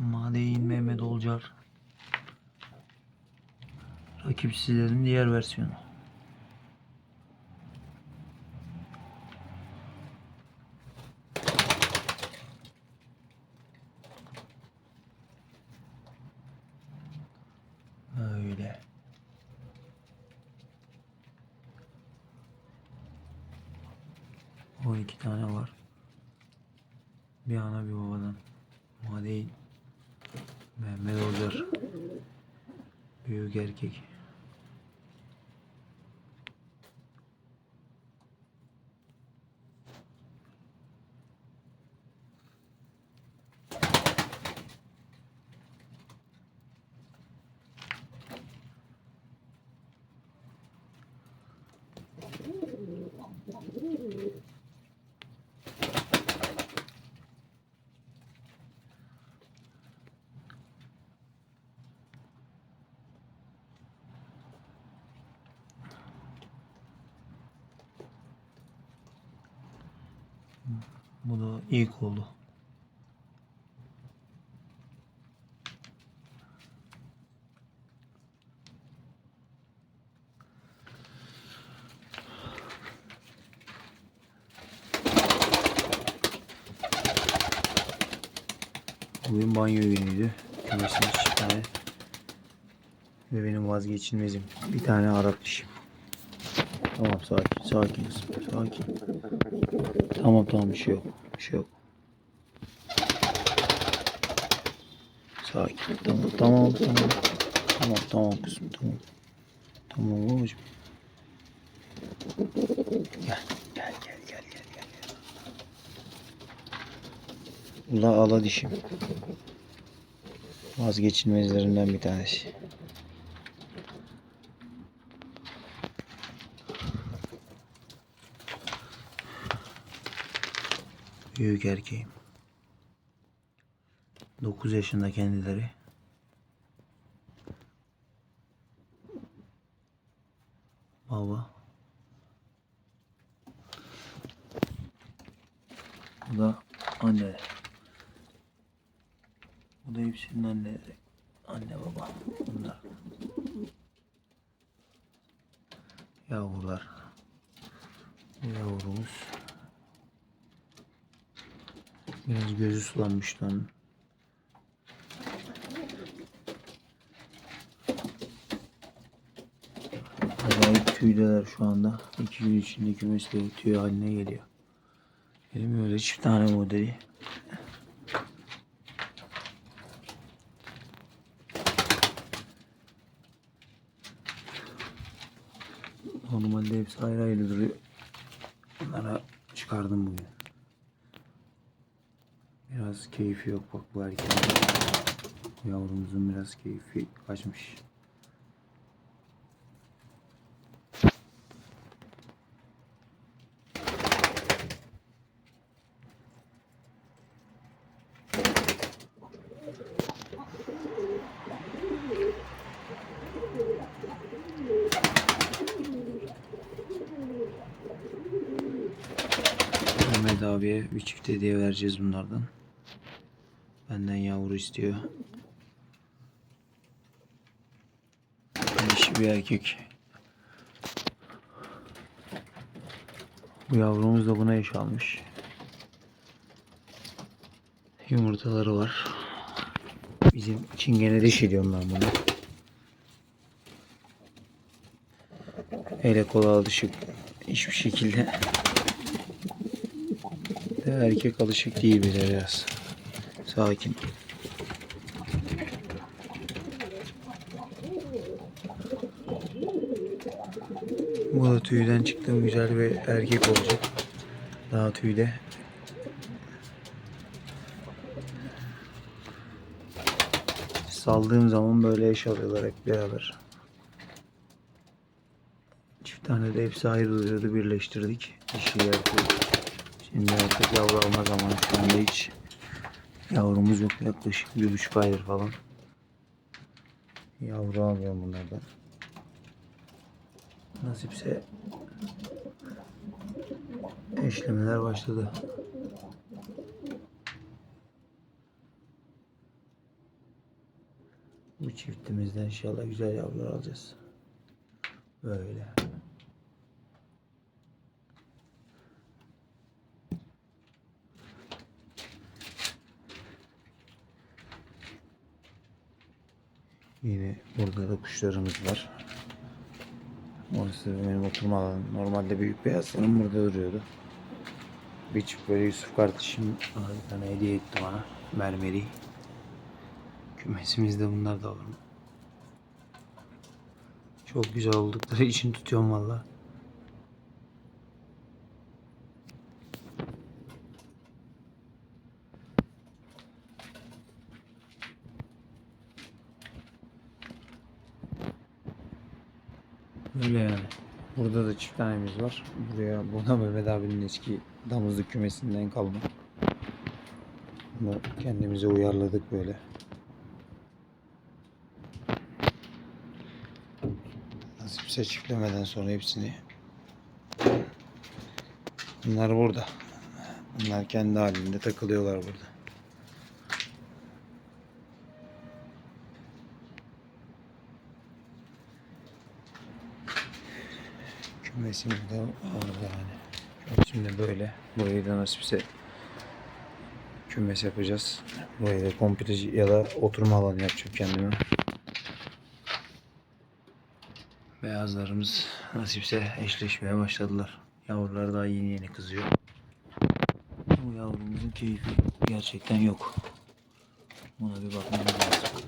Madeyin Mehmet Olcar. Rakipsizlerin diğer versiyonu. Öyle. O iki tane var. Bir ana bir babadan. Madeyin Mehmet Olcar. Büyük erkek. Bu da ilk oldu. Bugün banyo günüydü. Kümesimiz tane. Ve benim vazgeçilmezim. Bir tane Arap dişim. Tamam sakin sakin sakin. Tamam tamam bir şey yok. Bir şey yok. Sakin. Tamam tamam tamam. Tamam tamam kızım tamam. Tamam babacığım. Gel gel gel gel gel. gel. Ula ala dişim. Vazgeçilmezlerinden bir tanesi. Büyük erkeğim. 9 yaşında kendileri. Baba. Bu da anne. Bu da hepsinin anneleri. Anne baba. Bunlar. Yavrular. Bu yavrumuz. Biraz gözü sulanmıştı onun. Acayip tüydeler şu anda. İki gün içinde kümesi de tüy haline geliyor. Benim öyle çift tane modeli. Normalde hepsi ayrı ayrı duruyor. Bunlara çıkardım bugün. Biraz keyfi yok bak bu erkeğin. Yavrumuzun biraz keyfi kaçmış. Mehmet abiye bir çift hediye vereceğiz bunlardan. Benden yavru istiyor. Dişi bir erkek. Bu yavrumuz da buna eş almış. Yumurtaları var. Bizim çingene dişi diyorum ben buna. Ele kola alışık. Hiçbir şekilde de erkek alışık değil bize biraz. Sakin. Bu da tüyden çıktığım güzel bir erkek olacak. Daha tüyde. Saldığım zaman böyle eş alıyorlar hep beraber. Çift tane de hepsi ayrı duruyordu birleştirdik. Dişi erkek. Şimdi artık yavru alma zamanı şu anda hiç yavrumuz yok yaklaşık bir buçuk aydır falan. Yavru alıyorum bunlardan. Nasipse eşlemeler başladı. Bu çiftimizden inşallah güzel yavrular alacağız. Böyle. Yine burada da kuşlarımız var. Orası benim oturma alanım. Normalde büyük beyazlarım burada duruyordu. Bir çift böyle Yusuf kardeşim bir tane hediye etti bana. Mermeri. Kümesimizde bunlar da var. Çok güzel oldukları için tutuyorum valla. Öyle yani. Burada da çift tanemiz var. Buraya bu da Mehmet abinin eski damızlık kümesinden kalma. Bunu kendimize uyarladık böyle. Nasipse çiftlemeden sonra hepsini Bunlar burada. Bunlar kendi halinde takılıyorlar burada. Kümesimiz de yani. Şimdi böyle. Burayı da nasipse kümes yapacağız. Burayı da komple ya da oturma alanı yapacağım kendime. Beyazlarımız nasipse eşleşmeye başladılar. Yavrular daha yeni yeni kızıyor. Bu yavrumuzun keyfi gerçekten yok. Buna bir bakmamız lazım.